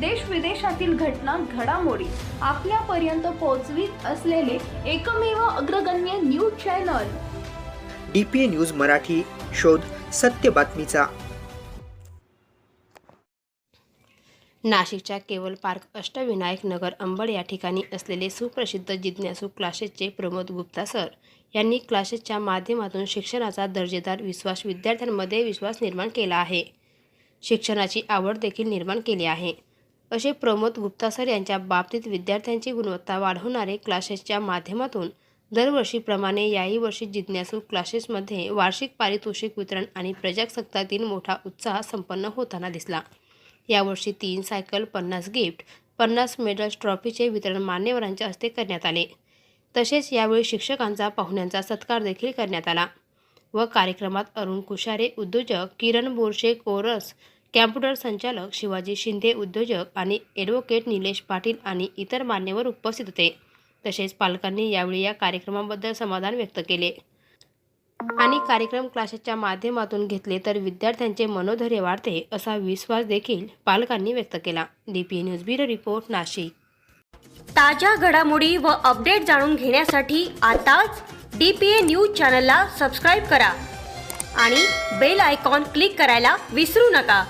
देश विदेशातील घटना घडामोडी आपल्यापर्यंत पोहोचवित असलेले एकमेव अग्रगण्य news channel. D P A news Marathi शोध सत्य बातमीचा. नाशिकच्या केवल पार्क अष्टविनायक नगर अंबड या ठिकाणी असलेले सुप्रसिद्ध जिज्ञासू क्लासेसचे प्रमोद गुप्ता सर यांनी क्लासेसच्या माध्यमातून शिक्षणाचा दर्जेदार विश्वास विद्यार्थ्यांमध्ये विश्वास निर्माण केला आहे. शिक्षणाची आवड देखील निर्माण केली आहे. असे प्रमोद गुप्ता सर यांच्या बाबतीत विद्यार्थ्यांची गुणवत्ता वाढवणारे क्लासेसच्या माध्यमातून दरवर्षीप्रमाणे याही वर्षी जिज्ञासू क्लासेसमध्ये वार्षिक पारितोषिक वितरण आणि प्रजासत्ता दिन मोठा उत्साह संपन्न होताना दिसला. यावर्षी तीन सायकल पन्नास गिफ्ट पन्नास मेडल्स ट्रॉफीचे वितरण मान्यवरांच्या हस्ते करण्यात आले. तसेच यावेळी शिक्षकांचा पाहुण्यांचा सत्कार देखील करण्यात आला व कार्यक्रमात अरुण कुशारे उद्योजक किरण बोरशे कोरस कॅम्प्युटर संचालक शिवाजी शिंदे उद्योजक आणि ॲडव्होकेट निलेश पाटील आणि इतर मान्यवर उपस्थित होते. तसेच पालकांनी यावेळी या कार्यक्रमाबद्दल समाधान व्यक्त केले. आणि कार्यक्रम क्लासेसच्या माध्यमातून घेतले तर विद्यार्थ्यांचे मनोधैर्य वाढते असा विश्वास देखील पालकांनी व्यक्त केला. D P news bureau report Nashik. ताज्या घडामोडी व अपडेट जाणून घेण्यासाठी आताच डी पी ए न्यूज चॅनलला सबस्क्राईब करा आणि बेल आयकॉन क्लिक करायला विसरू नका.